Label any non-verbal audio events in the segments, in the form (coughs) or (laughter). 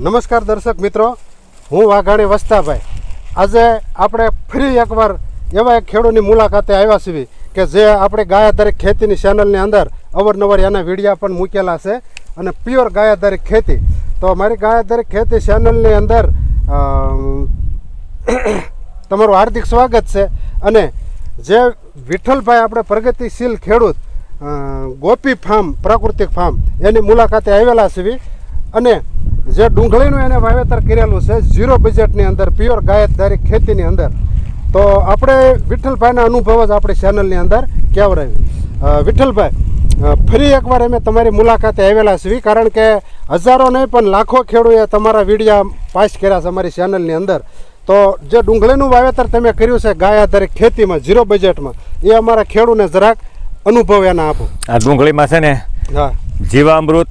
નમસ્કાર દર્શક મિત્રો, હું વાઘાણી વસ્તાભાઈ. આજે આપણે ફરી એકવાર એવા એક ખેડૂતની મુલાકાતે આવ્યા છીએ કે જે આપણે ગાયાધારી ખેતીની ચેનલની અંદર અવરનવર એના વિડીયા પણ મૂકેલા છે અને પ્યોર ગાયાધારી ખેતી. તો મારી ગાયાધારી ખેતી ચેનલની અંદર તમારું હાર્દિક સ્વાગત છે અને જે વિઠ્ઠલભાઈ આપણે પ્રગતિશીલ ખેડૂત ગોપી ફાર્મ, પ્રાકૃતિક ફાર્મ એની મુલાકાતે આવેલા છીએ અને જે ડુંગળીનું એને વાવેતર કરેલું છે ઝીરો બજેટની અંદર પ્યોર ગાયતધારી ખેતીની અંદર. તો આપણે વિઠ્ઠલભાઈના અનુભવ જ આપણી ચેનલની અંદર કહેવડાવી અ, વિઠ્ઠલભાઈ ફરી એકવાર અમે તમારી મુલાકાતે આવેલા છીએ કારણ કે હજારો નહીં પણ લાખો ખેડૂએ તમારા વિડીયા પાસ કર્યા છે અમારી ચેનલની અંદર. તો જે ડુંગળીનું વાવેતર તમે કર્યું છે ગાય આધારિત ખેતીમાં ઝીરો બજેટમાં એ અમારા ખેડૂને જરાક અનુભવ એના આપો. આ ડુંગળીમાં છે ને જીવામૃત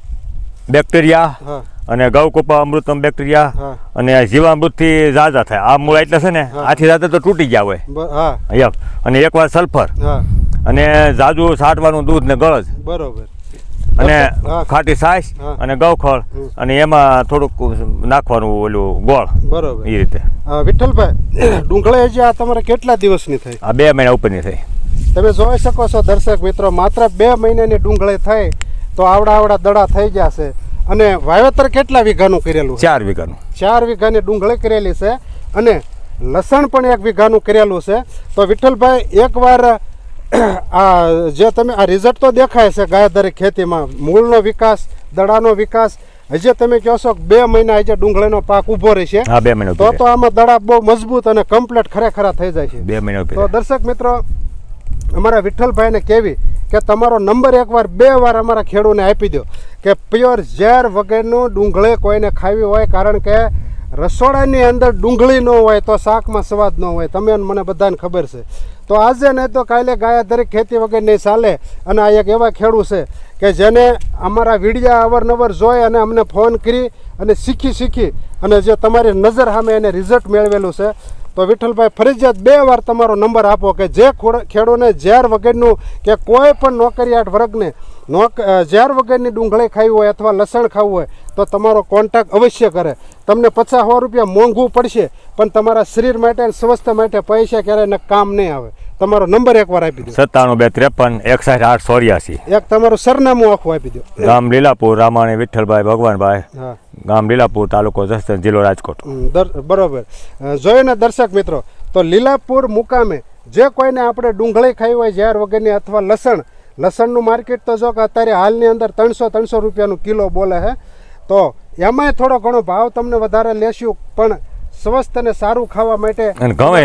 બેક્ટેરિયા હા. અને ગૌકોપા અમૃતમ બેક્ટેરિયા અને જીવામૃતથી ઝાઝા થાય. આ મૂળ એટલે છે ને આથી જાતે તો તૂટી ગયા હોય. અને એકવાર સલ્ફર. અને ઝાઝુ છાંટવાનું દૂધ ને ગળજ. બરોબર. અને ખાટી સાસ અને ગૌખળ. અને એમાં થોડુંક નાખવાનું ઓલું ગોળ. બરોબર. એ રીતે. વિઠ્ઠલભાઈ (clears throat) ડુંગળે જે આ તમારે કેટલા દિવસની થઈ? આ બે મહિના ઉપરની થઈ. તમે જોઈ શકો છો દર્શક મિત્રો માત્ર બે મહિનાની ડુંગળે થઈ તો આવડા આવડા દડા થઈ ગયા છે. અને વાવેતર કેટલા વીઘાનું કરેલું ચાર વીઘાનું. ચાર વીઘાની ડુંગળી કરેલી છે અને લસણ પણ એક વીઘાનું કરેલું છે. તો વિઠ્ઠલભાઈ એકવાર આ જે તમે આ રિઝલ્ટ તો દેખાય છે ગાયધારી ખેતીમાં. મૂળનો વિકાસ દડાનો વિકાસ. હજી તમે કહો છો કે બે મહિના હજી ડુંગળીનો પાક ઊભો રહેશે. તો તો આમાં દડા બહુ મજબૂત અને કમ્પ્લીટ ખરેખરા થઈ જાય છે. બે મહિના તો દર્શક મિત્રો અમારા વિઠ્ઠલભાઈને કહેવી કે તમારો નંબર એકવાર બે વાર અમારા ખેડૂને આપી દો કે પ્યોર ઝેર વગેરેનું ડુંગળી કોઈને ખાવી હોય, કારણ કે રસોડાની અંદર ડુંગળી ન હોય તો શાકમાં સ્વાદ ન હોય. તમે મને બધાને ખબર છે. તો આજે નહીં તો કાલે ગાયા દરેક ખેતી વગર નહીં ચાલે. અને આ એક એવા ખેડૂ છે કે જેને અમારા વિડીયા અવારનવાર જોઈ અને અમને ફોન કરી અને શીખી શીખી અને જે તમારી નજર સામે એને રિઝલ્ટ મેળવેલું છે. તો વિઠ્ઠલભાઈ ફરજિયાત બે વાર તમારો નંબર આપો કે જે ખોડ- ખેડૂને ઝેર વગરનું કે કોઈ પણ નોકરિયાત વર્ગને નોક ઝેર વગરની ડુંગળી ખાવી હોય અથવા લસણ ખાવું હોય તો તમારો કોન્ટેક્ટ અવશ્ય કરે. તમને પચાસ સો રૂપિયા મોંઘું પડશે પણ તમારા શરીર માટે અને સ્વસ્થ માટે પૈસા ક્યારેય કામ નહીં આવે. તમારો નંબર એકવાર આપી દો. સત્તાણું બે ત્રેપન એકસાઠ આઠ ચોર્યાસી. એક તમારું સરનામું આખું આપી દો. ગામ લીલાપુર રામાણી વિઠ્ઠલભાઈ ભગવાનભાઈ. ગામ લીલાપુર તાલુકો જસદન જિલ્લો રાજકોટ. બરોબર. અ, જોયું ને દર્શક મિત્રો તો લીલાપુર મુકામે જે કોઈને આપણે ડુંગળી ખાઈ હોય ઝેર વગરની અથવા લસણ લસણનું માર્કેટ તો જો કે અત્યારે હાલની અંદર ત્રણસો ત્રણસો રૂપિયાનું કિલો બોલે છે તો એમાંય થોડો ઘણો ભાવ તમને વધારે લેશું પણ સ્વસ્થ અને સારું ખાવા માટે ગમે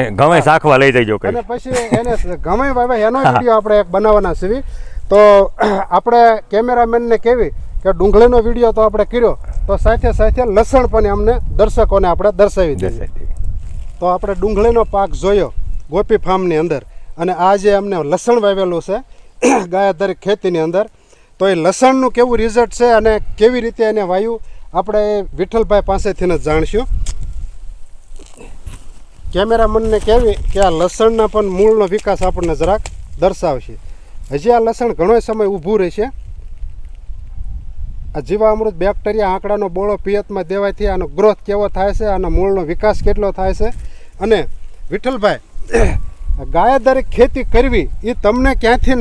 લઈ જજો અને પછી એને ગમે ભાઈ એનો વીડિયો આપણે એક બનાવવાના છીએ. તો (clears throat) આપણે કેમેરામેનને કેવી કે ડુંગળીનો વીડિયો તો આપણે કર્યો તો સાથે સાથે લસણ પણ અમને દર્શકોને આપણે દર્શાવી દઈએ. તો આપણે ડુંગળીનો પાક જોયો ગોપી ફાર્મની અંદર. અને આ જે અમને લસણ વાવેલું છે (coughs) ગાયાધારી ખેતીની અંદર. તો એ લસણનું કેવું રિઝલ્ટ છે અને કેવી રીતે એને વાયુ? આપણે વિઠ્ઠલભાઈ પાસેથી જ જાણશું. કેમેરામનને કહેવી કે આ લસણના પણ મૂળનો વિકાસ આપણને જરાક દર્શાવશે. હજી આ લસણ ઘણો સમય ઊભું રહેશે. આ જીવામૃત, બેક્ટેરિયા, આંકડાનો બોળો પિયતમાં દેવાથી આનો ગ્રોથ કેવો થાય છે? આનો મૂળનો વિકાસ કેટલો થાય છે? અને વિઠ્ઠલભાઈ ગાયાધારી ખેતી કરવી એ તમને ક્યાંથી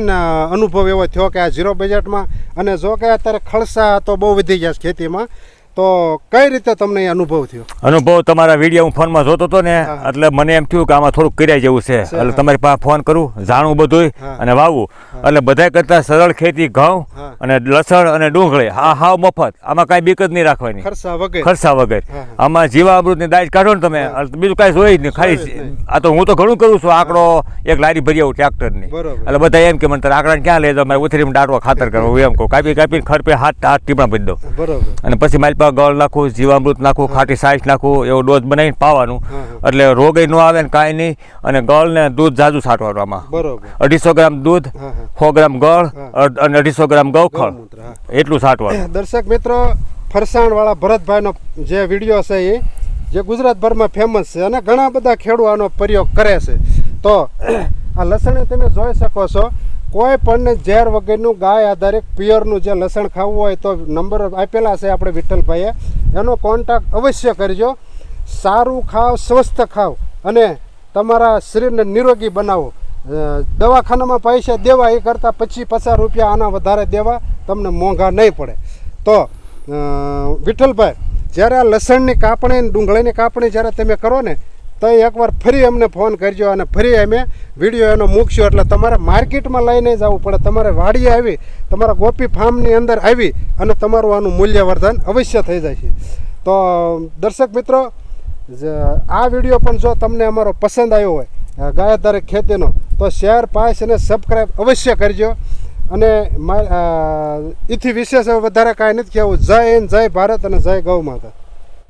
અનુભવ એવો થયો કે આ ઝીરો બજેટમાં? અને જો કે અત્યારે ખળસા તો બહુ વધી ગયા છે ખેતીમાં. તો કઈ રીતે તમને અનુભવ થયો? અનુભવ તમારા વીડિયો હું ફોનમાં જોતો હતો ને એટલે મને એમ થયું કે આમાં થોડુંક કર્યા જેવું છે. એટલે. તમારી પાસે ફોન કરું જાણવું બધું અને વાવવું એટલે બધા કરતા સરળ ખેતી ઘઉં અને લસણ અને ડુંગળી આ હાવ મફત. આમાં કાંઈ બીક જ નહીં રાખવાની. ખર્ચા વગર. આમાં જીવામૃતની દાજ કાઢો ને તમે બીજું કાંઈ જોઈ જ નહીં. ખાલી આ તો હું તો ઘણું કરું છું આંકડો એક લારી ભરી આવું ટ્રેક્ટરની. એટલે બધા એમ કે મને તારે આંકડાને ક્યાં લઈ જાઓ મારે ઉથરીમાં ડાટવા ખાતર કરો હું એમ કહું કાપી કાપીને ખરપે હાથ હાથ ટીપણા ભરી દો બરોબર. અને પછી મારી પાસે ગળ નાખું જીવામૃત નાખું ખાટી સાઈસ નાખું એવો ડોઝ બનાવીને પાવાનું. એટલે રોગ ન આવે ને કાંઈ નહીં અને ગળ ને દૂધ જાજુ છાંટવાનું આમાં બરોબર. અઢીસો ગ્રામ દૂધ. સો ગ્રામ ગળ અને અઢીસો ગ્રામ ગૌખળ. એટલું છાંટવાનું. દર્શક મિત્રો ફરસાણવાળા ભરતભાઈનો જે વીડિયો છે એ જે ગુજરાતભરમાં ફેમસ છે અને ઘણા બધા આનો પ્રયોગ કરે છે. તો આ લસણ તમે જોઈ શકો છો. કોઈ પણ ઝેર વગરનું ગાય આધારિત પિયરનું જે લસણ ખાવું હોય તો નંબર આપેલા છે આપણે વિઠ્ઠલભાઈએ. એનો કોન્ટેક્ટ અવશ્ય કરજો. સારું ખાવ, સ્વસ્થ ખાવ અને તમારા શરીરને નિરોગી બનાવો. દવાખાનામાં પૈસા દેવા એ કરતાં પચીસ પચાસ રૂપિયા આના વધારે દેવા તમને મોંઘા નહીં પડે. તો વિઠ્ઠલભાઈ, જ્યારે આ લસણની કાપણી ડુંગળીની કાપણી જ્યારે તમે કરો ને તો એકવાર ફરી અમને ફોન કરજો અને ફરી અમે વીડિયો એનો મૂકશું. એટલે તમારે માર્કેટમાં લઈને જવું પડે. તમારે વાડીએ આવી, તમારા ગોપી ફાર્મની અંદર આવી અને તમારું આનું મૂલ્યવર્ધન અવશ્ય થઈ જાય છે તો, દર્શક મિત્રો આ વીડિયો પણ જો તમને અમારો પસંદ આવ્યો હોય ગાય ગાયધારક ખેતીનો, તો શેર, પાસ અને સબસ્ક્રાઈબ અવશ્ય કરજો. અને એથી વિશેષ વધારે કાંઈ નથી કહેવું. જય હિન્દ, જય ભારત અને જય ગૌ માતા.